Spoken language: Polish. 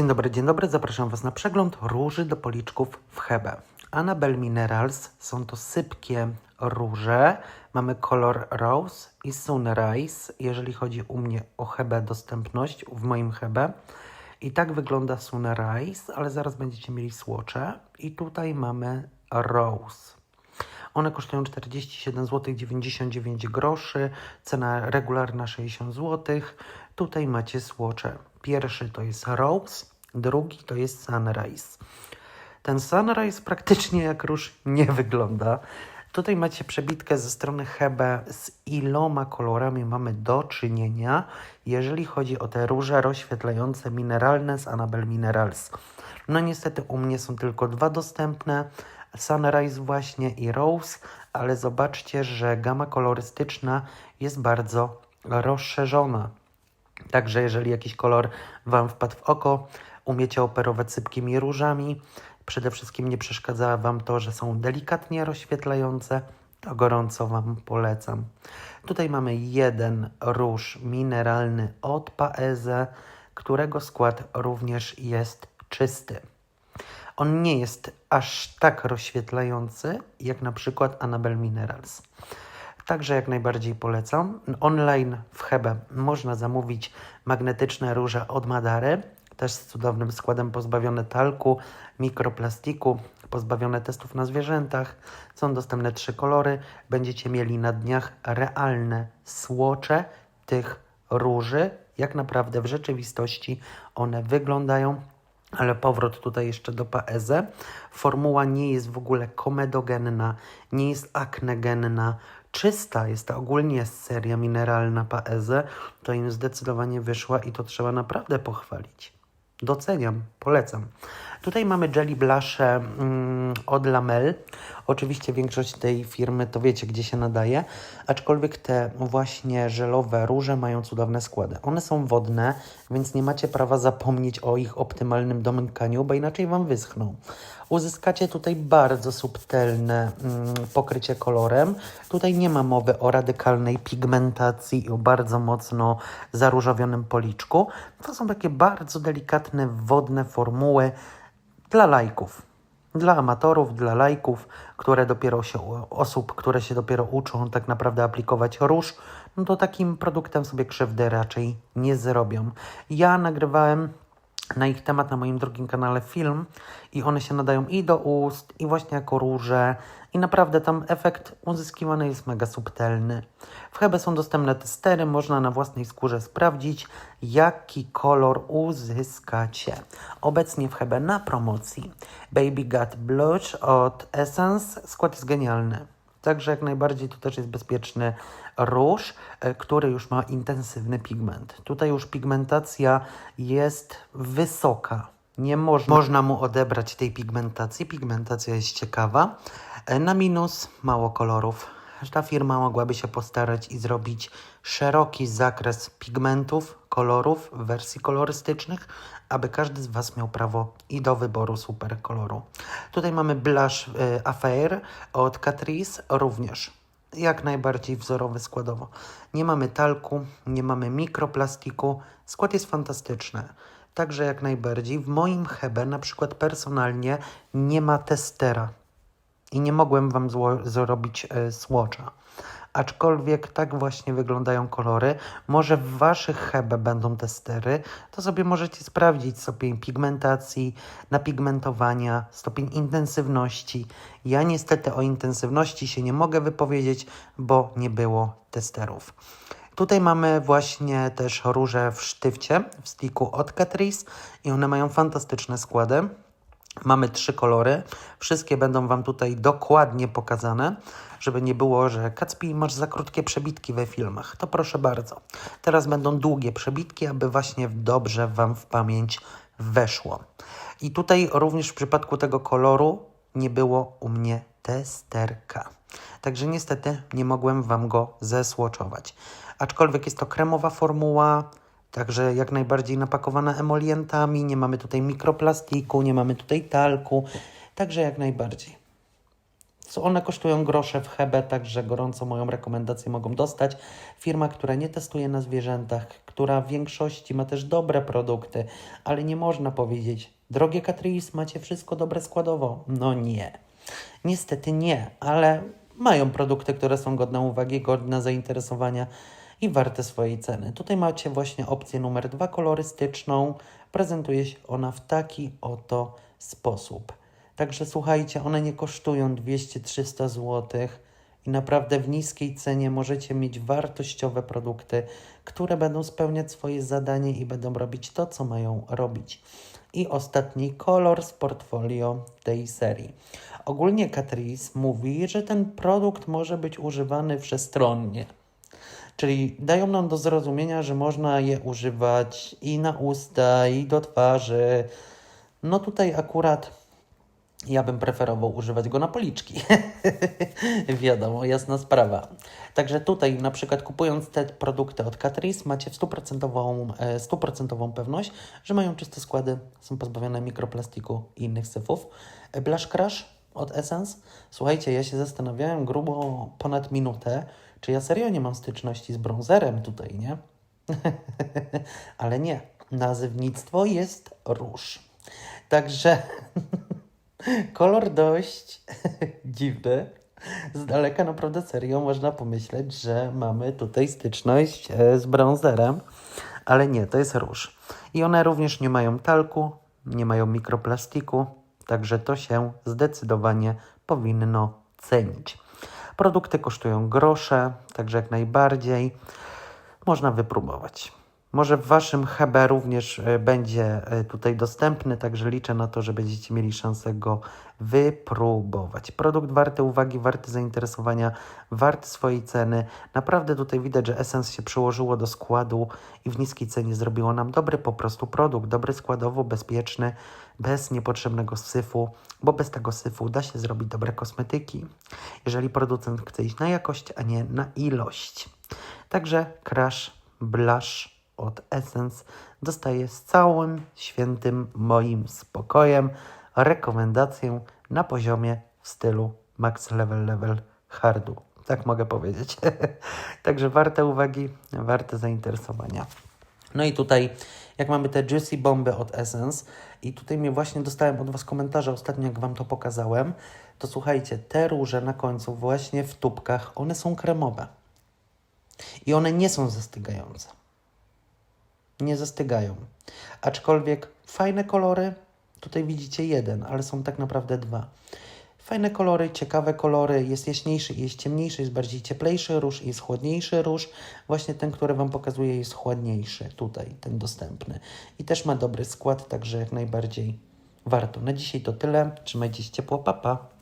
Dzień dobry, dzień dobry. Zapraszam Was na przegląd róży do policzków w Hebe. Annabelle Minerals są to sypkie róże. Mamy kolor Rose i Sunrise, jeżeli chodzi u mnie o Hebe dostępność, w moim Hebe. I tak wygląda Sunrise, ale zaraz będziecie mieli słocze. I tutaj mamy Rose. One kosztują 47 zł 99 groszy, cena regularna 60 zł. Tutaj macie słocze. Pierwszy to jest Rose, drugi to jest Sunrise. Ten Sunrise praktycznie jak róż nie wygląda. Tutaj macie przebitkę ze strony Hebe, z iloma kolorami mamy do czynienia, jeżeli chodzi o te róże rozświetlające mineralne z Annabelle Minerals. No niestety u mnie są tylko dwa dostępne, Sunrise właśnie i Rose, ale zobaczcie, że gama kolorystyczna jest bardzo rozszerzona. Także jeżeli jakiś kolor Wam wpadł w oko, umiecie operować sypkimi różami, przede wszystkim nie przeszkadza Wam to, że są delikatnie rozświetlające, to gorąco Wam polecam. Tutaj mamy jeden róż mineralny od Paeze, którego skład również jest czysty. On nie jest aż tak rozświetlający, jak na przykład Annabelle Minerals. Także jak najbardziej polecam. Online w Hebe można zamówić magnetyczne róże od Madary, też z cudownym składem pozbawione talku, mikroplastiku, pozbawione testów na zwierzętach. Są dostępne trzy kolory. Będziecie mieli na dniach realne słocze tych róży. Jak naprawdę w rzeczywistości one wyglądają ale powrót tutaj jeszcze do Paeze. Formuła nie jest w ogóle komedogenna, nie jest aknegenna, czysta. Jest to ogólnie seria mineralna Paeze. To im zdecydowanie wyszła i to trzeba naprawdę pochwalić. Doceniam, polecam. Tutaj mamy Jelly Blusze mm, od Lamel. Oczywiście większość tej firmy to wiecie, gdzie się nadaje, aczkolwiek te właśnie żelowe róże mają cudowne składy. One są wodne, więc nie macie prawa zapomnieć o ich optymalnym domykaniu, bo inaczej Wam wyschną. Uzyskacie tutaj bardzo subtelne mm, pokrycie kolorem. Tutaj nie ma mowy o radykalnej pigmentacji i o bardzo mocno zaróżowionym policzku. To są takie bardzo delikatne, wodne formuły dla lajków. Dla amatorów, dla lajków, które dopiero się, osób, które się dopiero uczą tak naprawdę aplikować róż, no to takim produktem sobie krzywdy raczej nie zrobią. Ja nagrywałem na ich temat na moim drugim kanale film i one się nadają i do ust, i właśnie jako róże i naprawdę tam efekt uzyskiwany jest mega subtelny. W Hebe są dostępne testery, można na własnej skórze sprawdzić, jaki kolor uzyskacie. Obecnie w Hebe na promocji Baby Got Blush od Essence, skład jest genialny. Także jak najbardziej to też jest bezpieczny róż, e, który już ma intensywny pigment. Tutaj już pigmentacja jest wysoka. Nie można, można mu odebrać tej pigmentacji. Pigmentacja jest ciekawa. E, Na minus mało kolorów. Ta firma mogłaby się postarać i zrobić szeroki zakres pigmentów, kolorów, wersji kolorystycznych, aby każdy z Was miał prawo i do wyboru super koloru. Tutaj mamy blush y, Affair od Catrice, również jak najbardziej wzorowy składowo. Nie mamy talku, nie mamy mikroplastiku, skład jest fantastyczny. Także jak najbardziej w moim Hebe na przykład personalnie nie ma testera i nie mogłem Wam zrobić e, słocza. Aczkolwiek tak właśnie wyglądają kolory. Może w Waszych Hebe będą testery, to sobie możecie sprawdzić stopień pigmentacji, napigmentowania, stopień intensywności. Ja niestety o intensywności się nie mogę wypowiedzieć, bo nie było testerów. Tutaj mamy właśnie też róże w sztywcie, w sticku od Catrice i one mają fantastyczne składy. Mamy trzy kolory. Wszystkie będą Wam tutaj dokładnie pokazane, żeby nie było, że Kacpi masz za krótkie przebitki we filmach. To proszę bardzo. Teraz będą długie przebitki, aby właśnie dobrze Wam w pamięć weszło. I tutaj również w przypadku tego koloru nie było u mnie testerka. Także niestety nie mogłem Wam go zesłoczować. Aczkolwiek jest to kremowa formuła, Także jak najbardziej napakowana emolientami, nie mamy tutaj mikroplastiku, nie mamy tutaj talku, także jak najbardziej. Co One kosztują grosze w Hebe, także gorąco moją rekomendację mogą dostać. Firma, która nie testuje na zwierzętach, która w większości ma też dobre produkty, ale nie można powiedzieć, drogie Catrice, macie wszystko dobre składowo. No nie. Niestety nie, ale mają produkty, które są godne uwagi, godne zainteresowania i warte swojej ceny. Tutaj macie właśnie opcję numer dwa, kolorystyczną. Prezentuje się ona w taki oto sposób. Także słuchajcie, one nie kosztują 200-300 zł i naprawdę w niskiej cenie możecie mieć wartościowe produkty, które będą spełniać swoje zadanie i będą robić to, co mają robić. I ostatni kolor z portfolio tej serii. Ogólnie Catrice mówi, że ten produkt może być używany wszechstronnie. Czyli dają nam do zrozumienia, że można je używać i na usta, i do twarzy. No tutaj akurat ja bym preferował używać go na policzki. Wiadomo, jasna sprawa. Także tutaj na przykład kupując te produkty od Catrice macie 100%, e, 100% pewność, że mają czyste składy, są pozbawione mikroplastiku i innych syfów. Blush Crush od Essence. Słuchajcie, ja się zastanawiałem grubo ponad minutę, czy ja serio nie mam styczności z bronzerem tutaj, nie? Ale nie. Nazywnictwo jest róż. Także kolor dość dziwny. Z daleka naprawdę serio można pomyśleć, że mamy tutaj styczność e, z bronzerem, ale nie, to jest róż. I one również nie mają talku, nie mają mikroplastiku, także to się zdecydowanie powinno cenić. Produkty kosztują grosze, także jak najbardziej można wypróbować. Może w Waszym Hebe również e, będzie e, tutaj dostępny, także liczę na to, że będziecie mieli szansę go wypróbować. Produkt warty uwagi, warty zainteresowania, warty swojej ceny. Naprawdę tutaj widać, że Essence się przyłożyło do składu i w niskiej cenie zrobiło nam dobry po prostu produkt, dobry składowo, bezpieczny, bez niepotrzebnego syfu, bo bez tego syfu da się zrobić dobre kosmetyki, jeżeli producent chce iść na jakość, a nie na ilość. Także Crash Blush od Essence dostaję z całym świętym moim spokojem rekomendację na poziomie w stylu max level level hardu. Tak mogę powiedzieć. Także warte uwagi, warte zainteresowania. No i tutaj, jak mamy te Juicy Bomby od Essence i tutaj mnie właśnie dostałem od Was komentarze ostatnio, jak Wam to pokazałem, to słuchajcie, te róże na końcu właśnie w tubkach, one są kremowe. I one nie są zastygające nie zastygają. Aczkolwiek fajne kolory, tutaj widzicie jeden, ale są tak naprawdę dwa. Fajne kolory, ciekawe kolory, jest jaśniejszy jest ciemniejszy, jest bardziej cieplejszy róż jest chłodniejszy róż. Właśnie ten, który Wam pokazuję jest chłodniejszy, tutaj, ten dostępny. I też ma dobry skład, także jak najbardziej warto. Na dzisiaj to tyle, trzymajcie się ciepło, papa. Pa.